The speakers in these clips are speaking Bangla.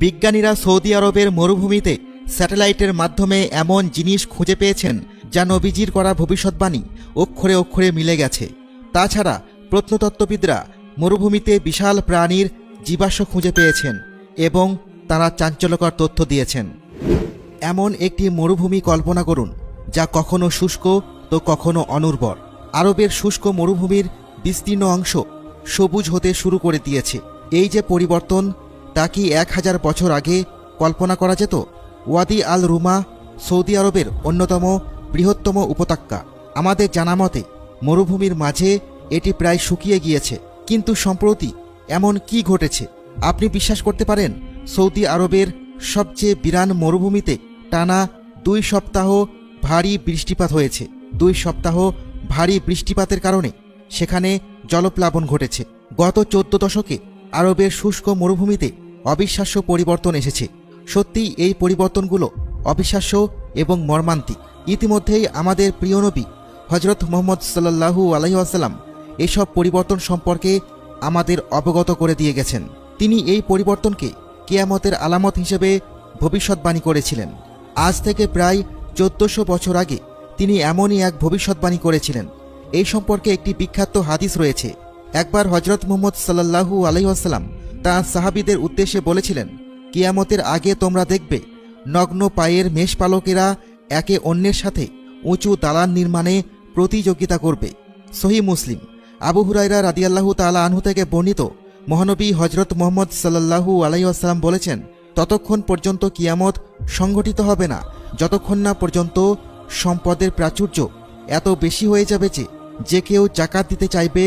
বিজ্ঞানীরা সৌদি আরবের মরুভূমিতে স্যাটেলাইটের মাধ্যমে এমন জিনিস খুঁজে পেয়েছেন যা নবীজির করা ভবিষ্যৎবাণী অক্ষরে অক্ষরে মিলে গেছে। তাছাড়া প্রত্নতত্ত্ববিদরা মরুভূমিতে বিশাল প্রাণীর জীবাশ্ম খুঁজে পেয়েছেন এবং তারা চাঞ্চল্যকর তথ্য দিয়েছেন। এমন একটি মরুভূমি কল্পনা করুন, যা কখনো শুষ্ক তো কখনো অনুর্বর। আরবের শুষ্ক মরুভূমির বিস্তীর্ণ অংশ সবুজ হতে শুরু করে দিয়েছে। এই যে পরিবর্তন তা কি এক হাজার বছর আগে কল্পনা করা যেত? ওয়াদি আল রুমা সৌদি আরবের অন্যতম বৃহত্তম উপত্যকা। আমাদের জানা মতে, মরুভূমির মাঝে এটি প্রায় শুকিয়ে গিয়েছে। কিন্তু সম্প্রতি এমন কি ঘটেছে? আপনি বিশ্বাস করতে পারেন, সৌদি আরবের সবচেয়ে বিরান মরুভূমিতে টানা দুই সপ্তাহ ভারী বৃষ্টিপাত হয়েছে। দুই সপ্তাহ ভারী বৃষ্টিপাতের কারণে সেখানে জলপ্লাবন ঘটেছে। গত চোদ্দ দশকে আরবের শুষ্ক মরুভূমিতে অবিশ্বাস্য পরিবর্তন এসেছে। সত্যিই এই পরিবর্তনগুলো অবিশ্বাস্য এবং মর্মান্তিক। ইতিমধ্যেই আমাদের প্রিয় নবী হজরত মোহাম্মদ সাল্লাহু আলহিহাসাল্লাম এসব পরিবর্তন সম্পর্কে আমাদের অবগত করে দিয়ে গেছেন। তিনি এই পরিবর্তনকে কেয়ামতের আলামত হিসেবে ভবিষ্যৎবাণী করেছিলেন। আজ থেকে প্রায় চোদ্দশো বছর আগে তিনি এমনই এক ভবিষ্যৎবাণী করেছিলেন। এই সম্পর্কে একটি বিখ্যাত হাদিস রয়েছে। একবার হজরত মোহাম্মদ সাল্লাহু আলহিহাসাল্লাম তাঁর সাহাবিদের উদ্দেশ্যে বলেছিলেন, কিয়ামতের আগে তোমরা দেখবে, নগ্ন পায়ের মেষপালকেরা একে অন্যের সাথে উঁচু দালান নির্মাণে প্রতিযোগিতা করবে। সহি মুসলিম। আবু হুরাইরা রাদিয়াল্লাহু তালা আনহু থেকে বর্ণিত মহানবী হজরত মোহাম্মদ সাল্লাহু আলাইসাল্লাম বলেছেন, ততক্ষণ পর্যন্ত কিয়ামত সংগঠিত হবে না, যতক্ষণ না পর্যন্ত সম্পদের প্রাচুর্য এত বেশি হয়ে যাবে যে যে কেউ জাকাত দিতে চাইবে,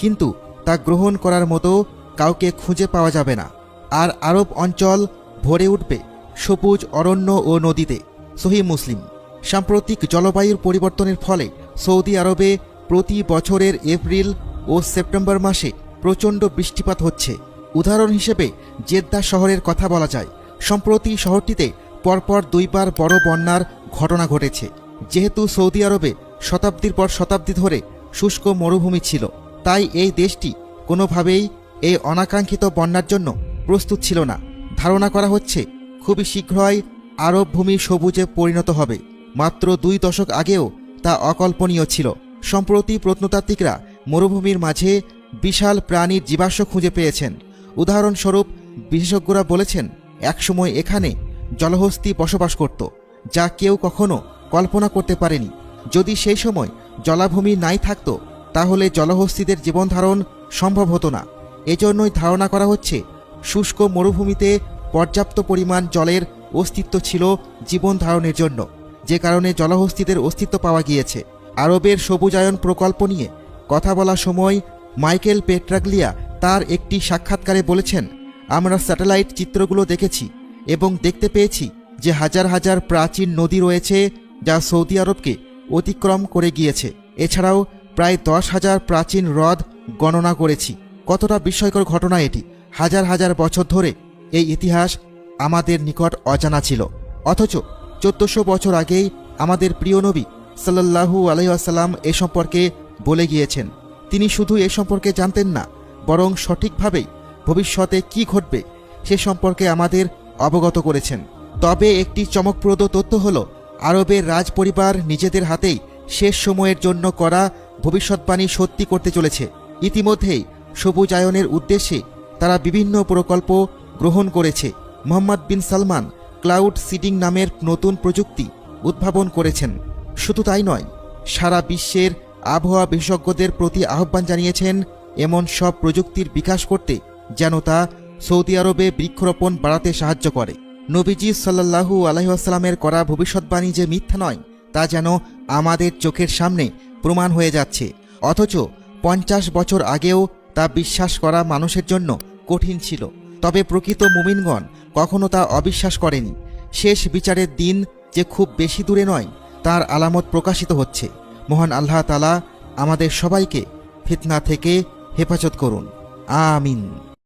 কিন্তু তা গ্রহণ করার মতো কাউকে খুঁজে পাওয়া যাবে না। আর আরব অঞ্চল ভরে উঠবে সবুজ, অরণ্য ও নদীতে সহি মুসলিম। সাম্প্রতিক জলবায়ুর পরিবর্তনের ফলে সৌদি আরবে প্রতি বছরের এপ্রিল ও সেপ্টেম্বর মাসে প্রচণ্ড বৃষ্টিপাত হচ্ছে। উদাহরণ হিসেবে জেদ্দা শহরের কথা বলা যায়। সম্প্রতি শহরটিতে পরপর দুইবার বড় বন্যার ঘটনা ঘটেছে। যেহেতু সৌদি আরবে শতাব্দীর পর শতাব্দী ধরে শুষ্ক মরুভূমি ছিল, তাই এই দেশটি কোনোভাবেই এই অনাকাঙ্ক্ষিত বন্যার জন্য প্রস্তুত ছিল না। ধারণা করা হচ্ছে, খুবই শীঘ্রই আরব ভূমি সবুজে পরিণত হবে। মাত্র দুই দশক আগেও তা অকল্পনীয় ছিল। সম্প্রতি প্রত্নতাত্ত্বিকরা মরুভূমির মাঝে বিশাল প্রাণীর জীবাশ্ম খুঁজে পেয়েছেন। উদাহরণস্বরূপ, বিশেষজ্ঞরা বলেছেন, একসময় এখানে জলহস্তি বসবাস করত, যা কেউ কখনো কল্পনা করতে পারেনি। যদি সেই সময় জলাভূমি নাই থাকত, তাহলে জলহস্তিদের জীবনধারণ সম্ভব হতো না। এজন্যই ধারণা করা হচ্ছে, শুষ্ক মরুভূমিতে পর্যাপ্ত পরিমাণ জলের অস্তিত্ব ছিল জীবন ধারণের জন্য, যে কারণে জলহস্তিদের অস্তিত্ব পাওয়া গিয়েছে। আরবের সবুজায়ন প্রকল্প নিয়ে কথা বলার সময় মাইকেল পেট্রাগলিয়া তার একটি সাক্ষাৎকারে বলেছেন, আমরা স্যাটেলাইট চিত্রগুলো দেখেছি এবং দেখতে পেয়েছি যে হাজার হাজার প্রাচীন নদী রয়েছে যা সৌদি আরবকে অতিক্রম করে গিয়েছে। এছাড়াও প্রায় দশ হাজার প্রাচীন হ্রদ গণনা করেছি। কতটা বিস্ময়কর ঘটনা এটি। হাজার হাজার বছর ধরে এই ইতিহাস আমাদের নিকট অজানা ছিল। অথচ চোদ্দশো বছর আগেই আমাদের প্রিয় নবী সাল্লাহু আলহাসাল্লাম এ সম্পর্কে বলে গিয়েছেন। তিনি শুধু এ সম্পর্কে জানতেন না, বরং সঠিকভাবেই ভবিষ্যতে কি ঘটবে সে সম্পর্কে আমাদের অবগত করেছেন। তবে একটি চমকপ্রদ তথ্য হল, আরবের রাজ পরিবার নিজেদের হাতেই শেষ সময়ের জন্য করা ভবিষ্যৎবাণী সত্যি করতে চলেছে। ইতিমধ্যেই সবুজায়নের উদ্দেশ্যে তারা বিভিন্ন প্রকল্প গ্রহণ করেছে। Mohammed bin Salman cloud seeding নামের নতুন প্রযুক্তি উদ্ভাবন করেছেন। শুধু তাই নয়, সারা বিশ্বের আবহাওয়া বিশেষজ্ঞদের প্রতি আহ্বান জানিয়েছেন, এমন সব প্রযুক্তির বিকাশ করতে যেন তা সৌদি আরবে বৃক্ষরোপণ বাড়াতে সাহায্য করে। নবীজি সাল্লাহু আলহিহাস্লামের করা ভবিষ্যৎবাণী যে মিথ্যা নয়, তা যেন আমাদের চোখের সামনে প্রমাণ হয়ে যাচ্ছে। অথচ পঞ্চাশ বছর আগেও তা বিশ্বাস করা মানুষের জন্য কঠিন ছিল। তবে প্রকৃত মুমিনগণ কখনো তা অবিশ্বাস করেনি। শেষ বিচারের দিন যে খুব বেশি দূরে নয়, তার আলামত প্রকাশিত হচ্ছে। মহান আল্লাহ তালা আমাদের সবাইকে ফিতনা থেকে হেফাজত করুন। আমিন।